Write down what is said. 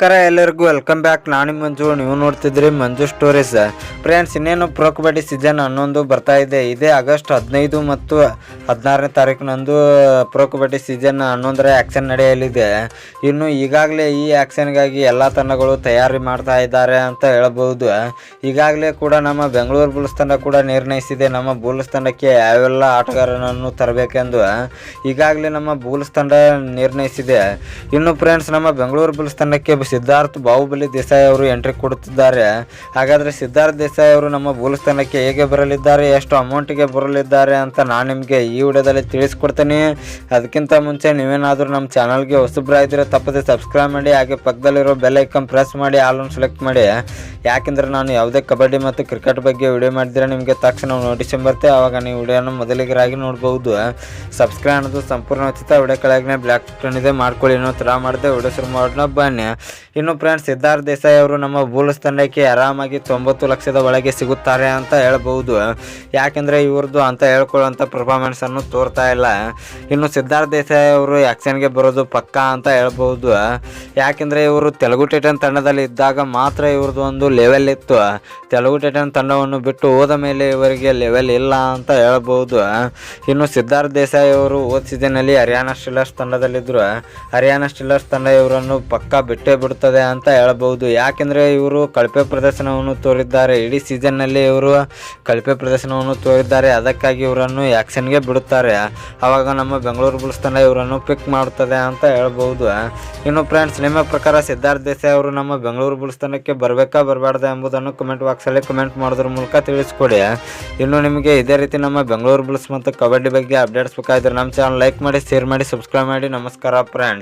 ನಮಸ್ಕಾರ ಎಲ್ಲರಿಗೂ welcome back ನಾನು ಮಂಜು, ನೀವು ನೋಡ್ತಿದ್ರಿ ಮಂಜು ಸ್ಟೋರೀಸ್ ಫ್ರೆಂಡ್ಸ್ ಇನ್ನೇನು ಪ್ರೊ ಕಬಡ್ಡಿ ಸೀಸನ್ ಹನ್ನೊಂದು ಬರ್ತಾ ಇದೆ. ಇದೇ ಆಗಸ್ಟ್ ಹದಿನೈದು ಮತ್ತು ಹದಿನಾರನೇ ತಾರೀಕಿನಂದು ಪ್ರೊ ಕಬಡ್ಡಿ ಸೀಸನ್ ಹನ್ನೊಂದರ ಆ್ಯಕ್ಷನ್ ನಡೆಯಲಿದೆ. ಇನ್ನು ಈಗಾಗಲೇ ಈ ಆ್ಯಕ್ಷನ್ಗಾಗಿ ಎಲ್ಲ ತಂಡಗಳು ತಯಾರಿ ಮಾಡ್ತಾ ಇದ್ದಾರೆ ಅಂತ ಹೇಳ್ಬೋದು. ಈಗಾಗಲೇ ಕೂಡ ನಮ್ಮ ಬೆಂಗಳೂರು ಬುಲ್ಸ್ ತಂಡ ಕೂಡ ನಿರ್ಣಯಿಸಿದೆ. ನಮ್ಮ ಬುಲ್ಸ್ ತಂಡಕ್ಕೆ ಯಾವೆಲ್ಲ ಆಟಗಾರನನ್ನು ತರಬೇಕೆಂದು ಈಗಾಗಲೇ ನಮ್ಮ ಬುಲ್ಸ್ ತಂಡ ನಿರ್ಣಯಿಸಿದೆ. ಇನ್ನು ಫ್ರೆಂಡ್ಸ್ ನಮ್ಮ ಬೆಂಗಳೂರು ಬುಲ್ಸ್ ತಂಡಕ್ಕೆ ಸಿದ್ಧಾರ್ಥ್ ಬಾಹುಬಲಿ ದೇಸಾಯಿ ಅವರು ಎಂಟ್ರಿ ಕೊಡುತ್ತಿದ್ದಾರೆ. ಹಾಗಾದರೆ ಸಿದ್ಧಾರ್ಥ್ ದೇಸಾಯಿ ಅವರು ನಮ್ಮ ಭೂಲಸ್ಥಾನಕ್ಕೆ ಹೇಗೆ ಬರಲಿದ್ದಾರೆ, ಎಷ್ಟು ಅಮೌಂಟಿಗೆ ಬರಲಿದ್ದಾರೆ ಅಂತ ನಾನು ನಿಮಗೆ ಈ ವಿಡಿಯೋದಲ್ಲಿ ತಿಳಿಸ್ಕೊಡ್ತೀನಿ. ಅದಕ್ಕಿಂತ ಮುಂಚೆ ನೀವೇನಾದರೂ ನಮ್ಮ ಚಾನಲ್ಗೆ ಹೊಸಬ್ರಾಗಿದ್ದರೆ ತಪ್ಪದೆ ಸಬ್ಸ್ಕ್ರೈಬ್ ಮಾಡಿ, ಹಾಗೆ ಪಕ್ಕದಲ್ಲಿರೋ ಬೆಲ್ ಐಕನ್ ಪ್ರೆಸ್ ಮಾಡಿ ಆಲನ್ನು ಸೆಲೆಕ್ಟ್ ಮಾಡಿ. ಯಾಕೆಂದರೆ ನಾನು ಯಾವುದೇ ಕಬಡ್ಡಿ ಮತ್ತು ಕ್ರಿಕೆಟ್ ಬಗ್ಗೆ ವಿಡಿಯೋ ಮಾಡಿದರೆ ನಿಮಗೆ ತಕ್ಷಣ ನೋಟಿಸ್ ಬರುತ್ತೆ. ಆವಾಗ ನೀವು ವಿಡಿಯೋನ ಮೊದಲಿಗರಾಗಿ ನೋಡ್ಬೋದು. ಸಬ್ಸ್ಕ್ರೈಬ್ ಅನ್ನೋದು ಸಂಪೂರ್ಣ ಉಚಿತ. ವಿಡಿಯೋ ಕೆಳಗೆ ಬ್ಲ್ಯಾಕ್ ಇದೆ. ಮಾಡ್ಕೊಳ್ಳಿ ಅನ್ನೋ ಥರ ಮಾಡಿದೆ. ವಿಡಿಯೋ ಶುರು ಮಾಡೋಣ. ಬನ್ನಿ. ಇನ್ನು ಫ್ರೆಂಡ್ಸ್ ಸಿದ್ಧಾರ್ಥ ದೇಸಾಯಿ ಅವರು ನಮ್ಮ ಬೂಲ್ಸ್ ತಂಡಕ್ಕೆ ಆರಾಮಾಗಿ ತೊಂಬತ್ತು ಲಕ್ಷದ ಒಳಗೆ ಸಿಗುತ್ತಾರೆ ಅಂತ ಹೇಳ್ಬೋದು ಯಾಕೆಂದರೆ ಇವ್ರದ್ದು ಅಂತ ಹೇಳ್ಕೊಳ್ಳೋಂಥ ಪರ್ಫಾರ್ಮೆನ್ಸನ್ನು ತೋರ್ತಾ ಇಲ್ಲ. ಇನ್ನು ಸಿದ್ಧಾರ್ಥ ದೇಸಾಯಿ ಅವರು ಆ್ಯಕ್ಷನ್ಗೆ ಬರೋದು ಪಕ್ಕಾ ಅಂತ ಹೇಳ್ಬೋದು ಯಾಕೆಂದರೆ ಇವರು ತೆಲುಗು ಟೈಟನ್ ತಂಡದಲ್ಲಿ ಇದ್ದಾಗ ಮಾತ್ರ ಇವ್ರದ್ದು ಒಂದು ಲೆವೆಲ್ ಇತ್ತು. ತೆಲುಗು ಟೈಟನ್ ತಂಡವನ್ನು ಬಿಟ್ಟು ಹೋದ ಮೇಲೆ ಇವರಿಗೆ ಲೆವೆಲ್ ಇಲ್ಲ ಅಂತ ಹೇಳ್ಬೋದು ಇನ್ನು ಸಿದ್ಧಾರ್ಥ ದೇಸಾಯಿ ಅವರು ಹೋದ ಸೀಸನ್ನಲ್ಲಿ ಹರಿಯಾಣ ಸ್ಟಿಲ್ಲರ್ಸ್ ತಂಡದಲ್ಲಿದ್ದರು ಹರಿಯಾಣ ಸ್ಟಿಲ್ಲರ್ಸ್ ತಂಡ ಇವರನ್ನು ಪಕ್ಕ ಬಿಟ್ಟೇ ಬಿಡುತ್ತದೆ ಅಂತ ಹೇಳಬಹುದು. ಯಾಕೆಂದರೆ ಇವರು ಕಳಪೆ ಪ್ರದರ್ಶನವನ್ನು ತೋರಿದ್ದಾರೆ. ಇಡೀ ಸೀಸನ್ನಲ್ಲಿ ಇವರು ಕಳಪೆ ಪ್ರದರ್ಶನವನ್ನು ತೋರಿದ್ದಾರೆ. ಅದಕ್ಕಾಗಿ ಇವರನ್ನು ಆ್ಯಕ್ಷನ್ಗೆ ಬಿಡುತ್ತಾರೆ. ಆವಾಗ ನಮ್ಮ ಬೆಂಗಳೂರು ಬುಲ್ಸ್ ತಂಡ ಇವರನ್ನು ಪಿಕ್ ಮಾಡುತ್ತದೆ ಅಂತ ಹೇಳ್ಬೋದು ಇನ್ನು ಫ್ರೆಂಡ್ಸ್, ನಿಮ್ಮ ಪ್ರಕಾರ ಸಿದ್ಧಾರ್ಥ ದೇಸಾಯಿ ಅವರು ನಮ್ಮ ಬೆಂಗಳೂರು ಬುಲ್ಸ್ ತಂಡಕ್ಕೆ ಬರಬೇಕಾ ಬರಬಾರ್ದ ಎಂಬುದನ್ನು ಕಮೆಂಟ್ ಬಾಕ್ಸಲ್ಲಿ ಕಮೆಂಟ್ ಮಾಡೋದ್ರ ಮೂಲಕ ತಿಳಿಸ್ಕೊಡಿ. ಇನ್ನು ನಿಮಗೆ ಇದೇ ರೀತಿ ನಮ್ಮ ಬೆಂಗಳೂರು ಬುಲ್ಸ್ ಮತ್ತು ಕಬಡ್ಡಿ ಬಗ್ಗೆ ಅಪ್ಡೇಟ್ಸ್ ಬೇಕಾದ್ರೆ ನಮ್ಮ ಚಾನಲ್ ಲೈಕ್ ಮಾಡಿ ಶೇರ್ ಮಾಡಿ ಸಬ್ಸ್ಕ್ರೈಬ್ ಮಾಡಿ. ನಮಸ್ಕಾರ ಫ್ರೆಂಡ್ಸ್